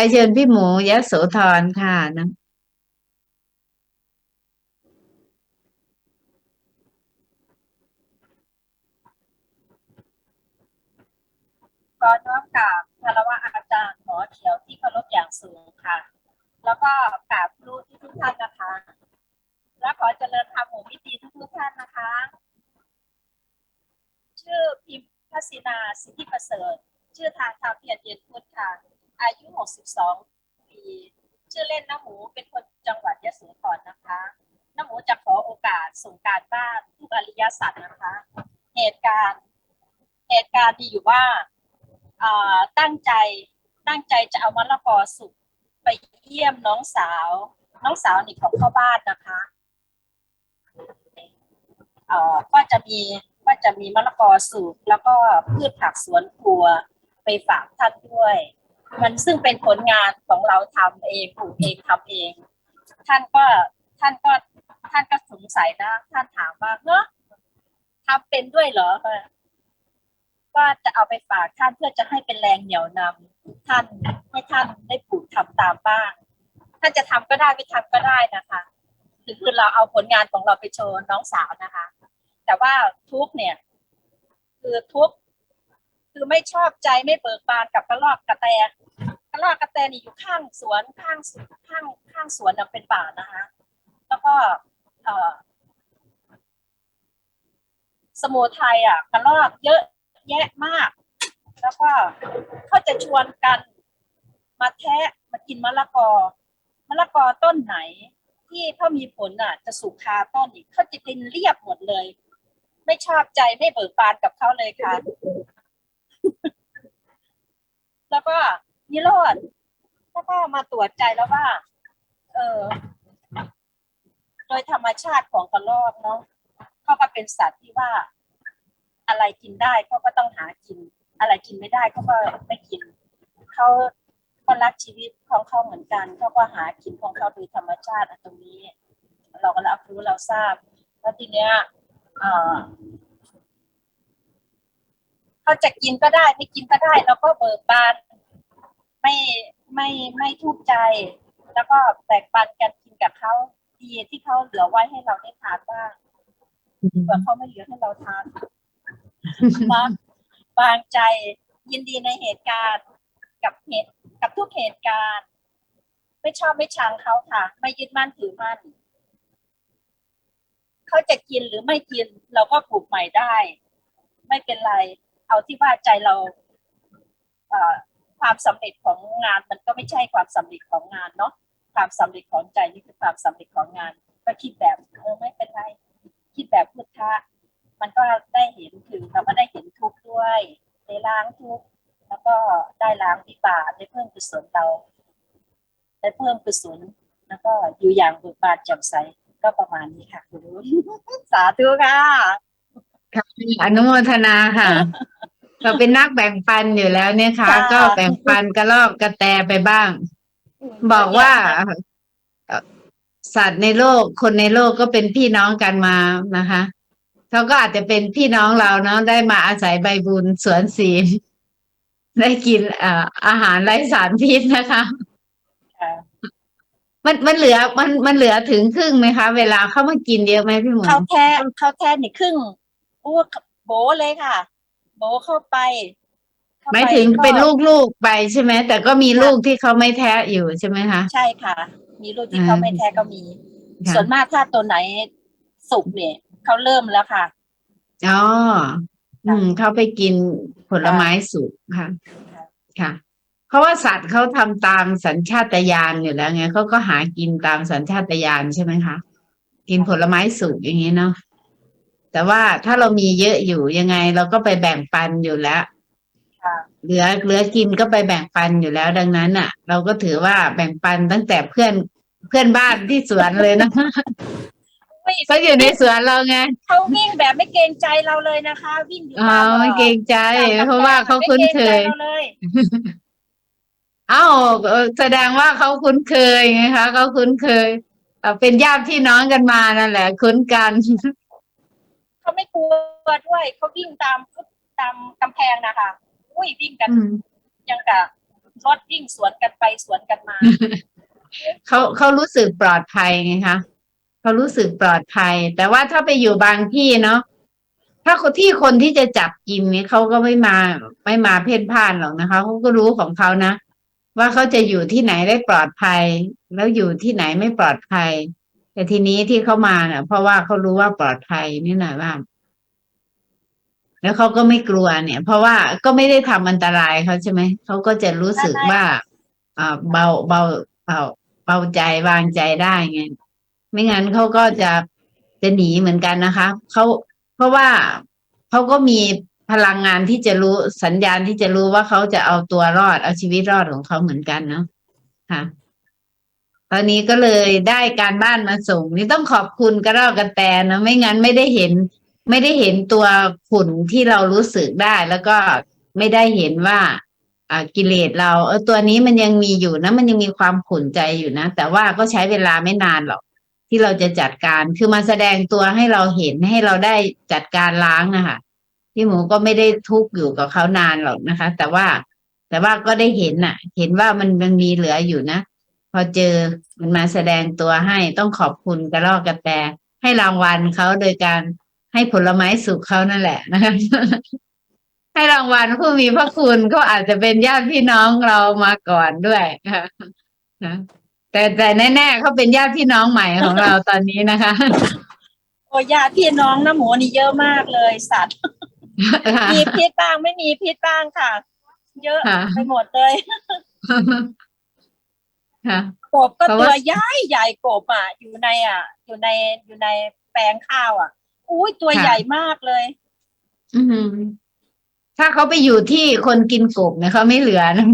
ไปเชิญพี่หมูยะโสธรค่ะนะขอน้อมกราบคารวะอาจารย์หมอเขียวที่เคารพอย่างสูงค่ะ แล้วก็กราบครูที่ทุกท่านนะคะ และขอเจริญธรรมหมู่มิตรีทุกทุกท่านนะคะ ชื่อพิมพ์พัศินาสิทธิประเสริฐ ชื่อทางทางเพียรเย็นพุทธค่ะ อายุ 62 ปี ชื่อเล่นน้าหมูเป็นคนจังหวัดยะโสธรนะคะน้าหมูจะขอโอกาสส่งการบ้านทุกอริยสัจนะคะ เหตุการณ์เหตุการณ์มีอยู่ว่าตั้งใจตั้งใจจะเอามะละกอสุกไปเยี่ยมน้องสาว น้องสาวนี่ของพ่อบ้านนะคะก็จะมีก็จะมีมะละกอสุกแล้วก็พืชผักสวนครัวไปฝากท่านด้วย มันซึ่งเป็นผลงานของเราทำเองปลูกเองทำเอง ท่านก็ท่านก็ท่านก็สงสัยนะ ท่านถามว่าเฮ้ทำเป็นด้วยเหรอก็จะเอาไปฝากท่านเพื่อจะให้เป็นแรงเหนี่ยวนำท่านให้ท่านได้ปลูกทำตามบ้างท่านจะทำก็ได้ไม่ทำก็ได้นะคะคือคือเราเอาผลงานของเราไปโชว์น้องสาวนะคะ แต่ว่าทุกเนี่ย คือทุก คือไม่ชอบใจไม่เบิกบานกับกระรอกกระแตกระรอกกระแตนี่อยู่ข้างสวนข้างสวนข้างข้างสวนน่ะเป็นป่านะคะ แล้วก็เออสมุทรไทยอะกระรอกเยอะแยะมาก แล้วก็เขาจะชวนกันมาแทะมากินมะละกอมะละกอต้นไหน ที่เขามีผลอะ จะสุกคาต้นอีกเขาจะกินเรียบหมดเลย ไม่ชอบใจไม่เบิกบานกับเขาเลยค่ะ แล้วก็นิโรธแล้วก็มาตรวจใจแล้วว่า เออ โดยธรรมชาติของกระรอกเนาะเขาก็เป็นสัตว์ที่ว่า อะไรกินได้เขาก็ต้องหากิน อะไรกินไม่ได้เขาก็ไม่กินเขาก็รักชีวิตของเขาเหมือนกันเขาก็หากินของเขาโดยธรรมชาติตรงนี้ เราก็รับรู้เราทราบ แล้วทีเนี้ย เขาจะกินก็ได้ไม่กินก็ได้แล้วก็เบิกบาน ไม่ไม่ไม่ทุกข์ใจ แล้วก็แบ่งปันกันกินกับเขาดีที่เขาเหลือไว้ให้เราได้ทานบ้างเผื่อเขาไม่เหลือให้เราทานมักบางใจยินดีในเหตุการณ์กับเหตุกับทุกเหตุการณ์ ไม่ชอบไม่ชังเขาค่ะ ไม่ยึดมั่นถือมั่นเขาจะกินหรือไม่กิน เราก็ปลูกใหม่ได้ ไม่เป็นไร เอาที่ว่าใจเราความสำเร็จของงานมันก็ไม่ใช่ความสำเร็จของงานเนาะความสำเร็จของใจนี่คือความสำเร็จของงาน ก็คิดแบบเออไม่เป็นไรคิดแบบพุทธะมันก็ได้เห็นถึงเราก็ได้เห็นทุกข์ด้วยได้ล้างทุกข์แล้วก็ได้ล้างวิบากได้เพิ่มกุศลเราได้เพิ่มกุศลแล้วก็อยู่อย่างเบิกบานแจ่มใสก็ประมาณนี้ค่ะคุณรู้สาธุค่ะอนุโมทนาค่ะ เราเป็นนักแบ่งปันอยู่แล้วเนี่ยค่ะ ค่ะก็แบ่งปันกระรอกกระแตไปบ้าง บอกว่าเอ่อสัตว์ในโลกคนในโลกก็เป็นพี่น้องกันมานะคะเขาก็อาจจะเป็นพี่น้องเราเนาะได้มาอาศัยใบบุญสวนศีล ได้กินเอ่ออาหารไร้สารพิษนะคะ ค่ะ มันมันเหลือมันมันเหลือถึงครึ่งไหมคะ เวลาเข้ามากินเยอะไหมพี่หมู เขาแท้เขาแท้นี่ครึ่งอ้วกโบเลยค่ะ โบเข้าไปเข้หมายถึงก็เป็นลูกๆไปใช่ไหมแต่ก็มีลูกที่เขาไม่แท้อยู่ใช่ไหมคะใช่ค่ะ มีลูกที่เขาไม่แท้ก็มีค่ะส่วนมากถ้าตัวไหนสุกเนี่ยเขาเริ่มแล้วค่ะอ๋ออืมเขาไปกินผลไม้สุกค่ะ ค่ะค่ะเพราะว่าสัตว์เขาทำตามสัญชาตญาณอยู่แล้วไงเขาก็หากินตามสัญชาตญาณใช่ไหมคะกินผลไม้สุกอย่างนี้เนาะ แต่ว่าถ้าเรามีเยอะอยู่ยังไง เราก็ไปแบ่งปันอยู่แล้วค่ะเหลือเหลือกินก็ไปแบ่งปันอยู่แล้วดังนั้นอะ เราก็ถือว่าแบ่งปันตั้งแต่เพื่อนเพื่อนบ้านที่สวนเลยนะไม่เขาอยู่ในสวนเราไงเขาวิ่งแบบไม่เกรงใจเราเลยนะคะ วิ่งอยู่อ๋อตามไม่เกรงใจตมเพราะว่าเขาคุ้นเคยไม่กรงใจราเลยเอ้าเอ่อแสดงว่าเขาคุ้นเคยไงคะเขาคุ้นเคยเอ่อเป็นญาติพี่น้องกันมานั่นแหละ คุ้นกัน เขาไม่กลัวด้วยเขาวิ่งตามตามกำแพงนะคะอุ้ยวิ่งกันอืมยังกะรถวิ่งสวนกันไปสวนกันมา เขาเขารู้สึกปลอดภัยไงคะเขารู้สึกปลอดภัย แต่ว่าถ้าไปอยู่บางที่เนาะถ้าคนที่คนที่จะจับกินเนี่ยเขาก็ไม่มาไม่มาเพ่นพ่านหรอกนะคะเขาก็รู้ของเขานะว่าเขาจะอยู่ที่ไหนได้ปลอดภัย แล้วอยู่ที่ไหนไม่ปลอดภัย แต่ทีนี้ที่เขามาเนี่ยเพราะว่าเขารู้ว่าปลอดภัยนี่หน่อยว่า แล้วเขาก็ไม่กลัวเนี่ย เพราะว่าก็ไม่ได้ทำอันตรายเขาใช่ไหมเขาก็จะรู้สึกว่าอ่าเบาเบาเบาเบาใจวางใจได้ไงไม่งั้นเขาก็จะจะหนีเหมือนกันนะคะเขาเพราะว่าเขาก็มีพลังงานที่จะรู้สัญญาณที่จะรู้ว่าเขาจะเอาตัวรอดเอาชีวิตรอดของเขาเหมือนกันเนาะค่ะ ตอนนี้ก็เลยได้การบ้านมาส่ง นี่ต้องขอบคุณกระรอกกระแตนะไม่งั้นไม่ได้เห็น ไม่ได้เห็นตัวขุนที่เรารู้สึกได้ แล้วก็ไม่ได้เห็นว่าอ่ากิเลสเราเออตัวนี้มันยังมีอยู่นะ มันยังมีความขุ่นใจอยู่นะ แต่ว่าก็ใช้เวลาไม่นานหรอก ที่เราจะจัดการคือมาแสดงตัวให้เราเห็นให้เราได้จัดการล้างนะคะพี่หมูก็ไม่ได้ทุกข์อยู่กับเขานานหรอกนะคะ แต่ว่าแต่ว่าก็ได้เห็นน่ะ เห็นว่ามันมันมีเหลืออยู่นะ พอเจอมันมาแสดงตัวให้ต้องขอบคุณกระรอกกระแตให้รางวัลเขาโดยการให้ผลไม้สุกเขานั่นแหละนะคะให้รางวัลผู้มีพระคุณก็อาจจะเป็นญาติพี่น้องเรามาก่อนด้วยค่ะนะแต่แต่แน่ๆเขาเป็นญาติพี่น้องใหม่ของเราตอนนี้นะคะโอ้ญาติพี่น้องน้าหมูนี่เยอะมากเลยสัตว์ค่ะมีพิษบ้างไม่มีพิษบ้างค่ะ เยอะค่ะไปหมดเลย ค่ะกบก็เพราะตัวว่าใหญ่ใหญ่กบอะ อยู่ในอะ อยู่ในอยู่ในแปลงข้าวอะ อุ้ยตัวใหญ่มากเลย อืมถ้าเขาไปอยู่ที่คนกินกบเนี่ยเขาไม่เหลือนะ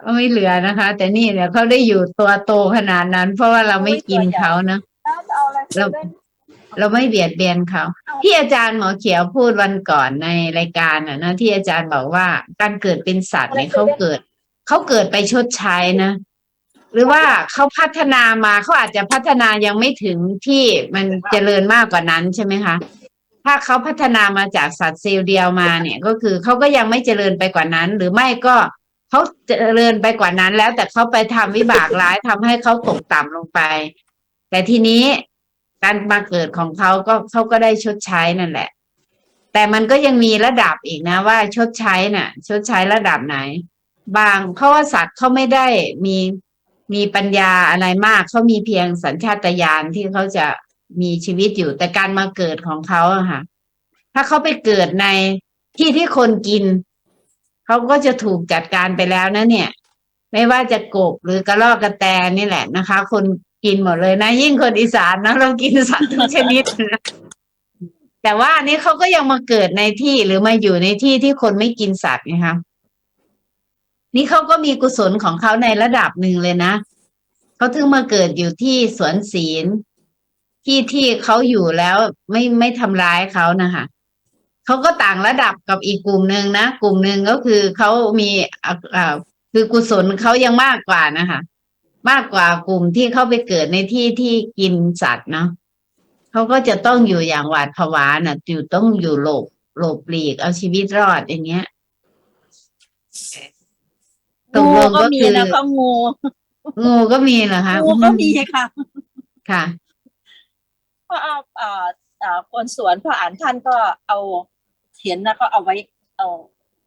เขาไม่เหลือนะคะ แต่นี่เนี่ยเขาได้อยู่ตัวโตขนาดนั้น เพราะว่าเราไม่กินเขานะเอาอะไรเราเราไม่เบียดเบียนเขา ที่อาจารย์หมอเขียวพูดวันก่อนในรายการน่ะนะที่อาจารย์บอกว่าการเกิดเป็นสัตว์เนี่ยเขาเกิด เขาเกิดไปชดใช้นะ หรือว่าเขาพัฒนามาเขาอาจจะพัฒนายังไม่ถึงที่มันเจริญมากกว่านั้นใช่ไหมคะ ถ้าเขาพัฒนามาจากสัตว์เซลล์เดียวมาเนี่ย ก็คือเขาก็ยังไม่เจริญไปกว่านั้น หรือไม่ก็เขาเจริญไปกว่านั้นแล้ว แต่เขาไปทำวิบากร้ายทำให้เขาตกต่ำลงไป แต่ทีนี้การมาเกิดของเขาก็เขาก็ได้ชดใช้นั่นแหละ แต่มันก็ยังมีระดับอีกนะว่าชดใช้น่ะ ชดใช้ระดับไหน บาง เพราะว่าสัตว์เขาไม่ได้มีมีปัญญาอะไรมากเขามีเพียงสัญชาตญาณที่เขาจะมีชีวิตอยู่ แต่การมาเกิดของเขาอะค่ะ ถ้าเขาไปเกิดในที่ที่คนกิน เขาก็จะถูกจัดการไปแล้วนะเนี่ย ไม่ว่าจะกบหรือกระรอกกระแตนี่แหละนะคะ คนกินหมดเลยนะ ยิ่งคนอีสานนะเรากินสัตว์ทุกชนิดนะแต่ว่านนี้เขาก็ยังมาเกิดในที่หรือมาอยู่ในที่ที่คนไม่กินสัตว์นะคะ นี่เขาก็มีกุศลของเขาในระดับหนึ่งเลยนะเขาถึงมาเกิดอยู่ที่สวนศีล ที่ที่เขาอยู่แล้วไม่ไม่ทำร้ายเขานะคะเขาก็ต่างระดับกับอีกกลุ่มหนึ่งนะกลุ่มหนึ่งก็คือเขามีอ่าคือกุศลเขายังมากกว่านะคะมากกว่ากลุ่มที่เขาไปเกิดในที่ที่กินสัตว์เนาะเขาก็จะต้องอยู่อย่างหวาดผวาน่ะ อยู่ต้องอยู่หลบหลบหลีกเอาชีวิตรอดอย่างเงี้ย งูลงก็ก็มีคือนะก็งูงูก็มีเหรอคะงูก็มีค่ะ ค่ะเพราะเอาเอ่อเอ่อคนสวนพระอ่านท่านก็เอาเห็นแล้วก็เอาไว้เอา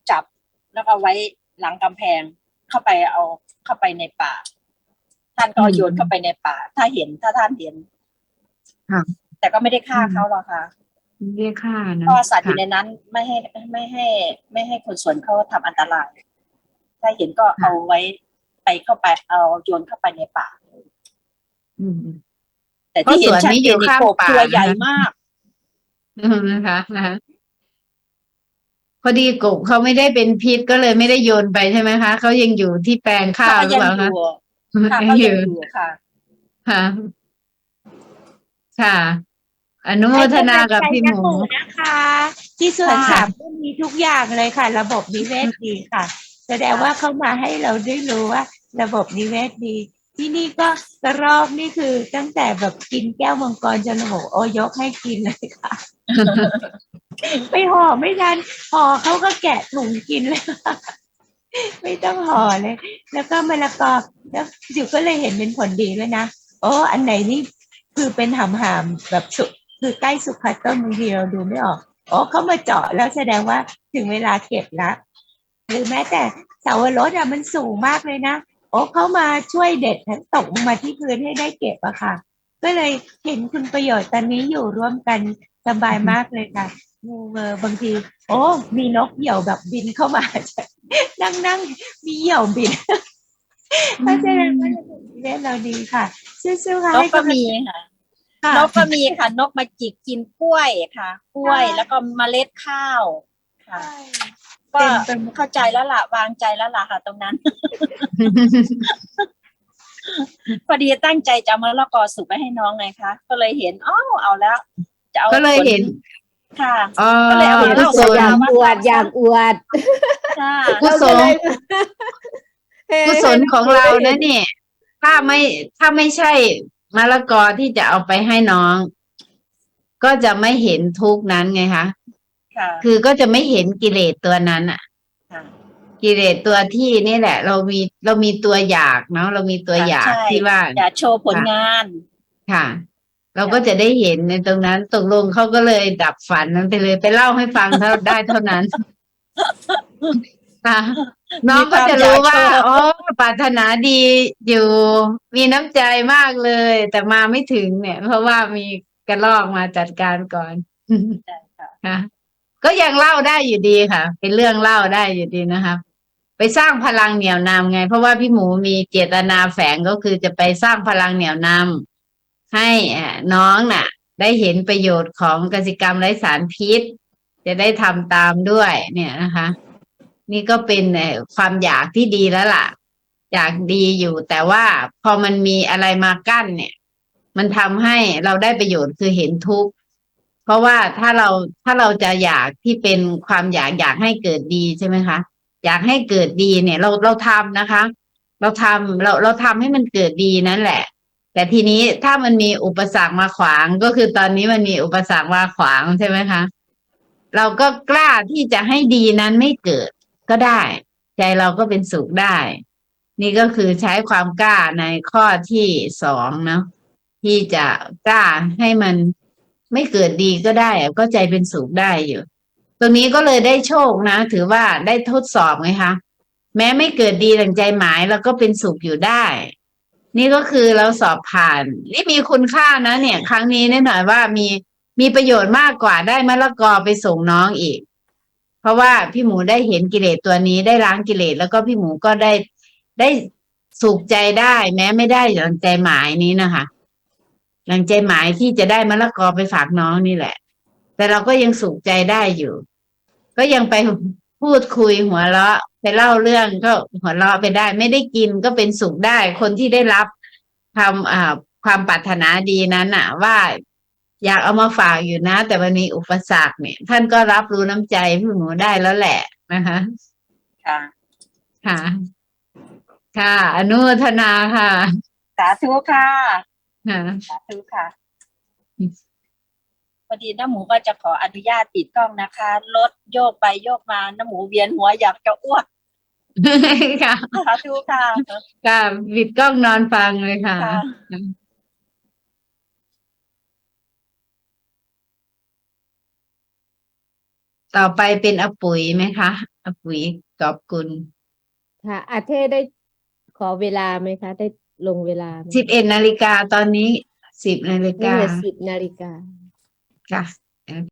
จับแล้วก็เอาไว้หลังกำแพงเข้าไปเอาเข้าไปในป่า ท่านก็เอาโยนเข้าไปในป่า ถ้าเห็นถ้าท่านเห็นค่ะแต่ก็ไม่ได้ฆ่าอืมเขาหรอกค่ะเรียกค่านะเพราะว่าสัตว์อยู่ค่ะในนั้นไม่ให้ไม่ให้ ไม่ให้คนสวนเขาทำอันตราย ถ้าเห็นก็เอาไว้ไปเข้าไปเอาโยนเข้าไปในป่าอืมแต่ที่เห็นชัดเพราะสวนนี้อเจยู่นนี่ข้างกบป่าตัวใหญ่นะคะมากอืมนะคะนะคะพอดีกบเขาไม่ได้เป็นพิษก็เลยไม่ได้โยนไปใช่ไหมคะเขายังอยู่ที่แปลงข้าวหรือยัเปล่าอคะยู่ค่ะยังเขาอยังยู่อยู่ค่ะ ค่ะ ค่ะ อนุโมทนากับพี่หมูนะคะ ที่สวนค่ะสัตว์มีทุกอย่างเลยค่ะ ระบบนิเวศดีค่ะแส ดงว่าเข้ามาให้เราได้รู้ว่า ระบบนิเวศดี ที่นี่ก็กระรอกนี่คือตั้งแต่แบบกินแก้วมังกรจนโหโอยกให้กินเลยค่ะไปห่อไม่ทันห่อเขาก็แกะถุงกินเลยไม่ต้องห่อเลย แล้วก็มะละกอแล้วจิ๋วก็เลยเห็นเป็นผลดีด้วยนะโอ้อันไหนนี่คือเป็นหำหามแบบสุคือใกล้สุกคัตต้นบางทีเราดูไม่ออกโอ้เขามาเจาะแล้วแสดงว่าถึงเวลาเก็บละ หรือแม้แต่เสาวรสอะมันสูงมากเลยนะโอ้เขามาช่วยเด็ดทั้งตกลงมาที่พื้นให้ได้เก็บอะค่ะ ก็เลยเห็นคุณประโยชน์ตอนนี้อยู่ร่วมกันสบายมากเลยค่ะงูเงอบางที โอ้มีนกเหยี่ยวแบบบินเข้ามานั่งนั่งๆมีเหยี่ยวบินเพราะฉะนั้นว่าระบบนิเวศเราดีค่ะสู้ๆค่ะนกให้ก็กำลังมีค่ะค่ะนกก็มีค่ะ นกมาจิกกินกล้วยค่ะ กล้วยใช่แล้วก็เมล็ดข้าวค่ะใช่ ก็เต็มไปหมดเข้าใจแล้วล่ะ วางใจแล้วล่ะค่ะ ตรงนั้น พอดีตั้งใจจะเอามะละกอสุกไปให้น้องไงคะ ก็เลยเห็นอ้าวเอาแล้ว จะเอาก็เลยเห็น ค่ะอ๋อก็เลยเอามากุเล่าศลอยากอวดอยากอวดค่ะกุศลเฮ้ยกุศลของเรานะเนี่ย ถ้าไม่ถ้าไม่ใช่มะละกอที่จะเอาไปให้น้อง ก็จะไม่เห็นทุกข์นั้นไงคะ ค่ะคือก็จะไม่เห็นกิเลสตัวนั้นอะค่ะกิเลสตัวที่นี่แหละ เรามีเรามีตัวอยากเนาะเรามีตัวอยากใช่ที่ว่าอย่าโชว์ผลงานค่ะ เราก็จะได้เห็นในตรงนั้นตกลงเขาก็เลยดับฝันนั้นไปเลยไปเล่าให้ฟังเท่าได้เท่านั้นค่ะน้องก็จะรู้ว่าอ๋อปรารถนาดีอยู่ มีน้ำใจมากเลย แต่มาไม่ถึงเนี่ย เพราะว่ามีกระลอกมาจัดการก่อนใช่ค่ะค่ะ ก็ยังเล่าได้อยู่ดีค่ะ เป็นเรื่องเล่าได้อยู่ดีนะครับ ไปสร้างพลังเหนี่ยวนำไง เพราะว่าพี่หมูมีเจตนาแฝงก็คือจะไปสร้างพลังเหนี่ยวนำให้น้องน่ะ ได้เห็นประโยชน์ของกสิกรรมไร้สารพิษ จะได้ทำตามด้วย เนี่ยนะคะ นี่ก็เป็นความอยากที่ดีแล้วล่ะ อยากดีอยู่แต่ว่าพอมันมีอะไรมากั้นเนี่ย มันทำให้เราได้ประโยชน์คือเห็นทุกข์ เพราะว่าถ้าเราถ้าเราจะอยากที่เป็นความอยากอยากให้เกิดดีใช่ไหมคะอยากให้เกิดดีเนี่ย เราเราทำนะคะ เราทำเราเราทำให้มันเกิดดีนั่นแหละ แต่ทีนี้ถ้ามันมีอุปสรรคมาขวางก็คือตอนนี้มันมีอุปสรรคมาขวางใช่ไหมคะ เราก็กล้าที่จะให้ดีนั้นไม่เกิดก็ได้ ใจเราก็เป็นสุขได้ นี่ก็คือใช้ความกล้าในข้อที่สองเนาะที่จะกล้าให้มัน ไม่เกิดดีก็ได้ก็ใจเป็นสุขได้อยู่ ตรงนี้ก็เลยได้โชคนะ ถือว่าได้ทดสอบไงคะ แม้ไม่เกิดดีดังใจหมายเราก็เป็นสุขอยู่ได้ นี่ก็คือเราสอบผ่าน นี่มีคุณค่านะ เนี่ย ครั้งนี้แน่นอยว่ามีมีประโยชน์มากกว่าได้มะละกอไปส่งน้องอีก เพราะว่าพี่หมูได้เห็นกิเลสตัวนี้ได้ล้างกิเลสแล้วก็พี่หมูก็ได้ได้สุขใจได้ แม้ไม่ได้ดังใจหมายนี้นะคะ ดังใจหมายที่จะได้มะละกอไปฝากน้องนี่แหละ แต่เราก็ยังสุขใจได้อยู่ ก็ยังไปพูดคุยหัวเราะไปเล่าเรื่องก็หัวเราะไปได้ ไม่ได้กินก็เป็นสุขได้ คนที่ได้รับความอ่าความปรารถนาดีนั้นน่ะ ว่าอยากเอามาฝากอยู่นะ แต่มันมีอุปสรรคเนี่ย ท่านก็รับรู้น้ำใจพี่หมูได้แล้วแหละนะคะค่ะค่ะ ค่ะ อนุโมทนาค่ะ สาธุค่ะ ค่ะสาธุค่ะพอดีน้าหมูก็จะขออนุญาตปิดกล้องนะคะรถโยกไปโยกมาน้าหมูเวียนหัวอยากจะอ้วกค่ะสาธุค่ะค่ะปิดกล้องนอนฟังเลยค่ะค่ะต่อไปเป็นอาปุ๋ยไหมคะอาปุ๋ยกอบกุลค่ะอาเทศได้ขอเวลาไหมคะ ได้ ลงเวลาไหมสิบเอ็ดนาฬิกาตอนนี้สิบนาฬิตั้งกาแต่สิบนาฬิกาค่ะ